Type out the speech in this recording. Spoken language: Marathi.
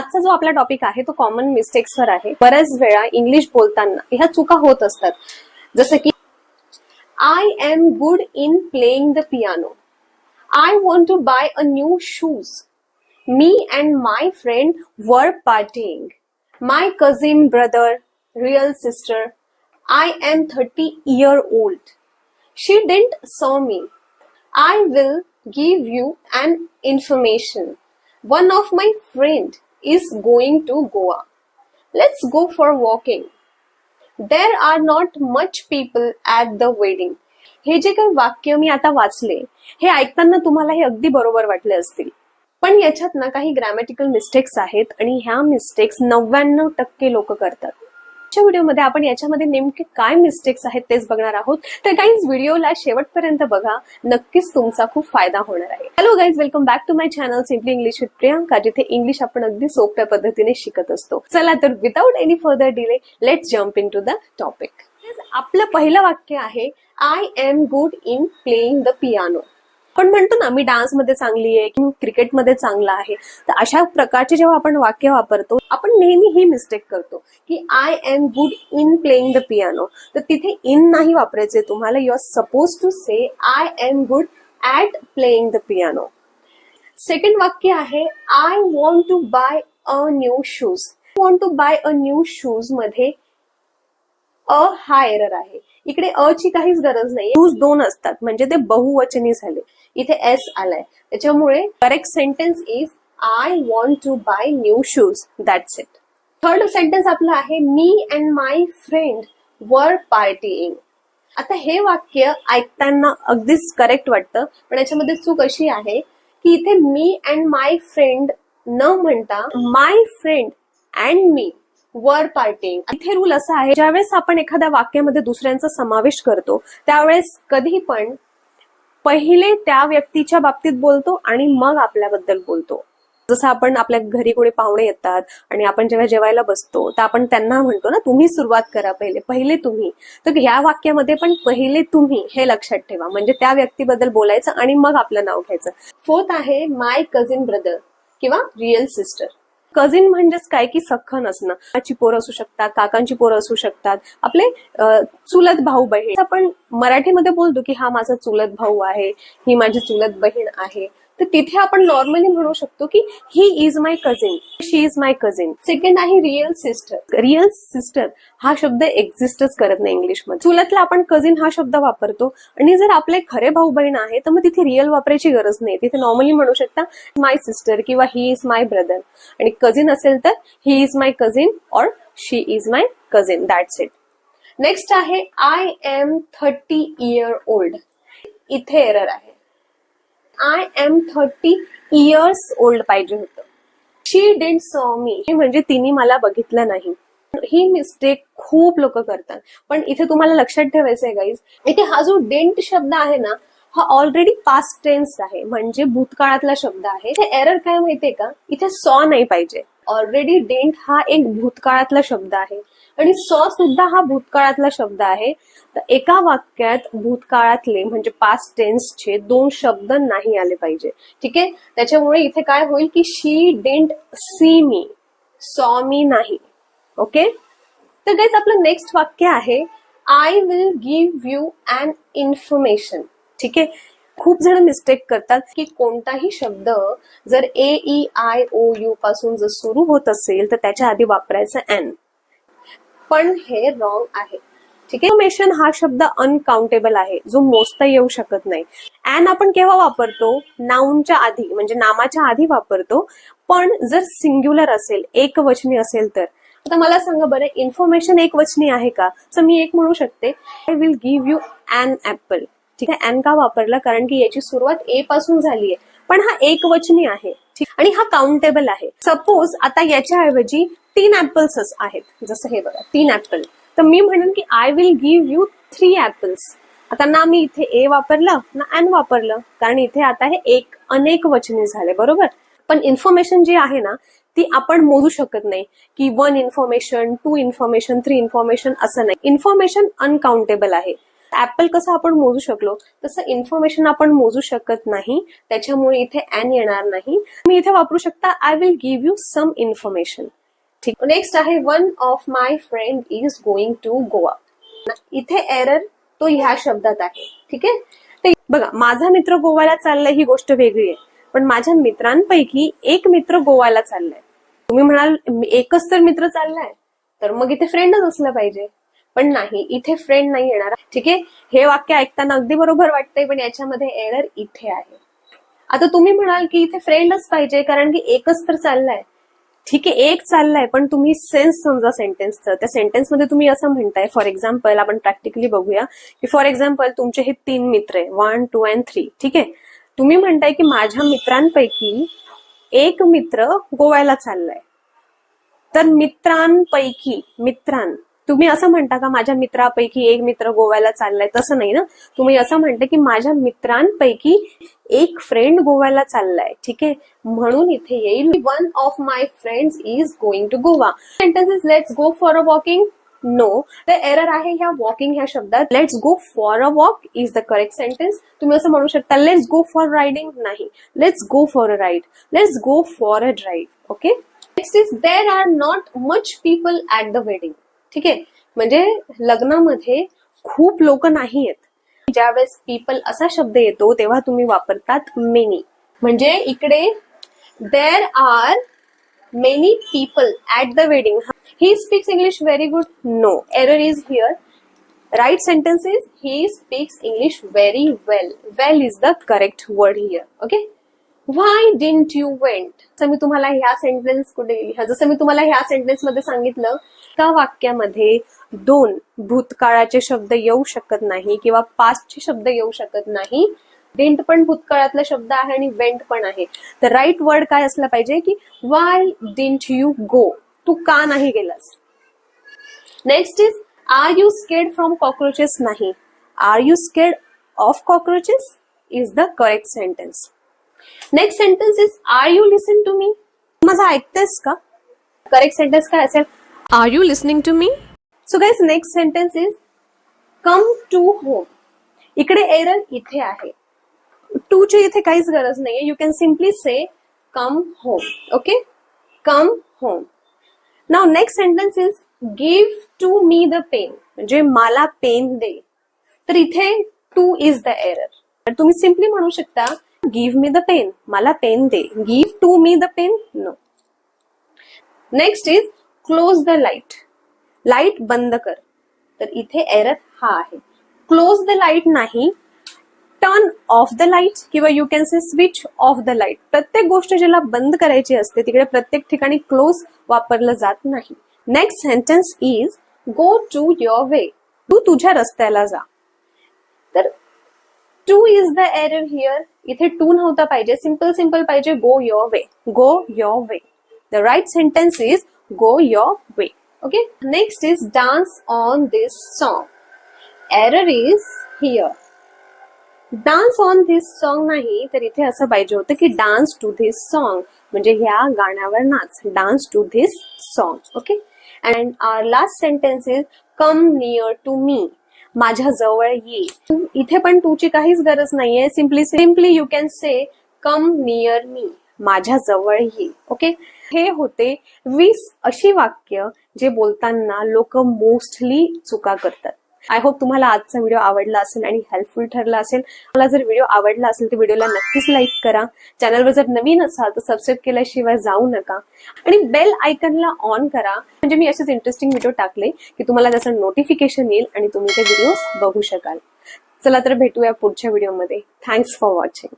आजचा जो आपला टॉपिक आहे तो कॉमन मिस्टेक्सवर आहे. बऱ्याच वेळा इंग्लिश बोलताना ह्या चुका होत असतात. जसं की I am good in playing the piano I want to buy a new shoes me and my friend were partying my cousin brother real sister I am thirty year old she didn't saw me. I will give you an information. One of my friend is going to Goa. Let's go for walking. There are not much people at the wedding. हे जे काही वाक्य मी आता वाचले हे ऐकताना तुम्हाला हे अगदी बरोबर वाटले असतील पण याच्यात ना काही ग्रॅमॅटिकल मिस्टेक्स आहेत आणि ह्या मिस्टेक्स नव्याण्णव टक्के लोक करतात आजच्या व्हिडिओमध्ये आपण याच्यामध्ये नेमके काय मिस्टेक्स आहेत तेच बघणार आहोत. तर गाईज व्हिडिओला शेवटपर्यंत बघा. नक्कीच तुमचा खूप फायदा होणार आहे. Hello guys welcome back to my channel simply English with Priyanka जिथे इंग्लिश आपण अगदी सोप्या पद्धतीने शिकत असतो. चला तर without any further delay let jump into the topic आपलं पहिलं वाक्य आहे I am good in playing the piano पण म्हणतो ना मी डान्समध्ये चांगली आहे किंवा क्रिकेटमध्ये चांगला आहे तर अशा प्रकारचे जेव्हा आपण वाक्य वापरतो आपण नेहमी ही मिस्टेक करतो की I am good in playing the piano तर तिथे इन नाही वापरायचे तुम्हाला. You are suppose to say I am good at playing the piano second वाक्य आहे I want to buy a new shoes want to buy a new शूजमध्ये अ हा एरर आहे. इकडे अ ची काहीच गरज नाही शूज दोन असतात म्हणजे ते बहुवचनी झाले. इथे एस आलाय. त्याच्यामुळे correct sentence is I want to buy new shoes that's it third sentence आपलं आहे मी and my friend were partying आता हे वाक्य ऐकताना अगदीच करेक्ट वाटतं पण याच्यामध्ये चूक अशी आहे की इथे मी अँड माय फ्रेंड न म्हणता माय फ्रेंड अँड मी वर पार्टिंग इथे रूल असा आहे ज्यावेळेस आपण एखाद्या वाक्यामध्ये दुसऱ्यांचा समावेश करतो त्यावेळेस कधी पण पहिले त्या व्यक्तीच्या बाबतीत बोलतो आणि मग आपल्याबद्दल बोलतो. जसं आपण आपल्या घरी कोणी पाहुणे येतात आणि आपण जेव्हा जेवायला बसतो तर आपण त्यांना म्हणतो ना तुम्ही सुरुवात करा पहिले पहिले तुम्ही. तर ह्या वाक्यामध्ये पण पहिले तुम्ही हे लक्षात ठेवा. म्हणजे त्या व्यक्तीबद्दल बोलायचं आणि मग आपलं नाव घ्यायचं. फोर्थ आहे माय कझिन ब्रदर किंवा रिअल सिस्टर. कझिन म्हणजेच काय की सख्खन असणं. काकाची पोरं असू शकतात काकांची पोरं असू शकतात. आपले चुलत भाऊ बहीण. आपण मराठीमध्ये बोलतो की हा माझा चुलत भाऊ आहे ही माझी चुलत बहीण आहे. तर तिथे आपण नॉर्मली म्हणू शकतो की he is my cousin she is my cousin second आहे रिअल सिस्टर रिअल सिस्टर हा शब्द एक्झिस्टच करत नाही इंग्लिशमध्ये चुलतला आपण कझिन हा शब्द वापरतो. आणि जर आपले खरे भाऊ बहीण आहे तर मग तिथे रिअल वापरायची गरज नाही. तिथे नॉर्मली म्हणू शकता माय सिस्टर किंवा ही इज माय ब्रदर आणि कझिन असेल तर ही इज माय कझिन और she is my cousin that's it next आहे I am thirty year old इथे एरर आहे. I am thirty years old पाहिजे होतं. शी डेंट सॉ मी म्हणजे तिने मला बघितलं नाही. ही मिस्टेक खूप लोक करतात. पण इथे तुम्हाला लक्षात ठेवायचं आहे गाईज इथे हा जो डेंट शब्द आहे ना हा ऑलरेडी पास्ट टेन्स आहे. म्हणजे भूतकाळातला शब्द आहे. इथे एरर काय माहितीये का? इथे सॉ नाही पाहिजे. ऑलरेडी डेंट हा एक भूतकाळातला शब्द आहे. आणि सॉ सुद्धा हा भूतकाळातला शब्द आहे. तर एका वाक्यात भूतकाळातले म्हणजे पास्ट टेन्सचे दोन शब्द नाही आले पाहिजे. ठीक आहे? त्याच्यामुळे इथे काय होईल की she didn't see me saw me नाही. ओके तर गाईज आपलं नेक्स्ट वाक्य आहे I will give you an information ठीक आहे? खूप जण मिस्टेक करतात की कोणताही शब्द जर A E I O U पासून जर सुरू होत असेल तर त्याच्या आधी वापरायचं एन पण हे रॉंग आहे. ठीक आहे? मेशन हा शब्द अनकाउंटेबल आहे. जो मोजता येऊ शकत नाही. अँड आपण केव्हा वापरतो? नाऊनच्या आधी म्हणजे नामाच्या आधी वापरतो. पण जर सिंग्युलर असेल एक वचनी असेल तर. आता मला सांगा बरं इन्फॉर्मेशन एक वचनी आहे का? तर मी एक म्हणू शकते. I will give you an apple ठीक आहे अन का वापरला कारण की याची सुरुवात ए पासून झाली आहे. पण हा एक वचनी आहे आणि हा काउंटेबल आहे. सपोज आता याच्याऐवजी तीन ऍपल्स आहेत. जसं हे बघा तीन ऍपल तर मी म्हणेन की I will give you three apples आता ना मी इथे ए वापरलं ना एन वापरलं. कारण इथे आता हे एक अनेक वचने झाले बरोबर? पण इन्फॉर्मेशन जी आहे ना ती आपण मोजू शकत नाही. की one information two information three information असं नाही. इन्फॉर्मेशन अनकाउंटेबल आहे. ऍपल कसं आपण मोजू शकलो तसं इन्फॉर्मेशन आपण मोजू शकत नाही. त्याच्यामुळे इथे एन येणार नाही. तुम्ही इथे वापरू शकता I will give you some information ठीक. नेक्स्ट आहे one of my friend is going to Goa इथे एरर तो ह्या शब्दात आहे. ठीक आहे? बघा माझा मित्र गोव्याला चाललाय ही गोष्ट वेगळी आहे. पण माझ्या मित्रांपैकी एक मित्र गोव्याला चाललाय. तुम्ही म्हणाल एकच तर मित्र चाललाय. तर मग इथे फ्रेंडच असलं पाहिजे. पण नाही इथे फ्रेंड नाही येणार. ठीक? आहे हे वाक्य ऐकताना अगदी बरोबर वाटतंय पण याच्यामध्ये एरर इथे आहे. आता तुम्ही म्हणाल की इथे फ्रेंडच पाहिजे कारण की एकच तर चाललाय. ठीक? आहे एक चाललाय पण तुम्ही सेन्स समजा सेंटेन्सचं त्या सेंटेन्समध्ये तुम्ही असं म्हणताय फॉर एक्झाम्पल आपण प्रॅक्टिकली बघूया की फॉर एक्झाम्पल तुमचे हे तीन मित्र आहे वन टू अँड थ्री ठीक? आहे तुम्ही म्हणताय की माझ्या मित्रांपैकी एक मित्र गोव्याला चाललाय. तर मित्रांपैकी मित्रां तुम्ही असं म्हणता का माझ्या मित्रापैकी एक मित्र गोव्याला चाललाय? तसं नाही ना. तुम्ही असं म्हणता की माझ्या मित्रांपैकी एक फ्रेंड गोव्याला चाललाय. ठीक आहे? म्हणून इथे येईल. One of my friends is going to Goa sentence is let's go for a walking no तर एरर आहे ह्या वॉकिंग ह्या शब्दात. Let's go for a walk is the correct sentence तुम्ही असं म्हणू शकता लेट्स गो फॉर रायडिंग नाही. Let's go for a ride let's go for a drive okay next is there are not much people at the wedding ठीक आहे? म्हणजे लग्नामध्ये खूप लोक नाही आहेत. ज्यावेळेस पीपल असा शब्द येतो तेव्हा तुम्ही वापरतात मेनी म्हणजे इकडे there are many people at the wedding he speaks English very good no error is here right sentence is he speaks English very well well is the correct word here okay why didn't you went जसं मी तुम्हाला ह्या सेंटेन्स कुठे लिहा जसं मी तुम्हाला ह्या सेंटेन्समध्ये सांगितलं त्या वाक्यामध्ये दोन भूतकाळाचे शब्द येऊ शकत नाही किंवा पास्टचे शब्द येऊ शकत नाही. डिंट पण भूतकाळातला शब्द आहे आणि वेंट पण आहे. तर राईट वर्ड काय असलं पाहिजे की वाय डिंट यू गो तू का नाही गेलास? Next is are you scared from cockroaches नाही. Are you scared of cockroaches is the correct sentence next sentence is are you listen to me माझा ऐकतेस का? करेक्ट सेंटेन्स काय असेल? Are you listening to me so guys next sentence is come to home इकडे एरर इथे आहे. टू ची इथे काहीच गरज नाहीये. You can simply say come home okay come home now next sentence is give to me the pen म्हणजे मला पेन दे. तर इथे टू इज द एरर तुम्ही सिम्पली म्हणू शकता गिव्ह मी द पेन मला pen they. Give to me the pen no next is close the light light बंद कर. तर इथे एरर हा आहे. क्लोज द लाइट नाही. टर्न ऑफ द लाइट किंवा you can say switch off the light प्रत्येक गोष्ट ज्याला बंद करायची असते तिकडे प्रत्येक ठिकाणी क्लोज वापरलं जात नाही. Next sentence is go to your way तू तुझ्या रस्त्याला जा. To is the error here. इथे टू नव्हता पाहिजे. सिंपल सिंपल पाहिजे. Go your way go your way the right sentence is go your way okay next is dance on this song error is here dance on this song नाही तर इथे असं पाहिजे होतं की डान्स टू धिस सॉन्ग म्हणजे ह्या गाण्यावर नाच. Dance to this song okay and our last sentence is come near to me माझ्या जवळ ये इथे पण टूची काहीच गरज नाहीये. Simply simply you can say come near me माझ्या जवळ ये ओके हे होते वीस अशी वाक्य जे बोलताना लोक मोस्टली चुका करतात. आय होप तुम्हाला आजचा व्हिडिओ आवडला असेल आणि हेल्पफुल ठरला असेल. मला जर व्हिडिओ आवडला असेल तर व्हिडिओला नक्कीच लाईक करा. चॅनलवर जर नवीन असाल तर सबस्क्राईब केल्याशिवाय जाऊ नका. आणि बेल आयकनला ऑन करा. म्हणजे मी असेच इंटरेस्टिंग व्हिडिओ टाकले की तुम्हाला त्याचं नोटिफिकेशन येईल आणि तुम्ही ते व्हिडिओ बघू शकाल. चला तर भेटूया पुढच्या व्हिडिओमध्ये थँक्स फॉर वॉचिंग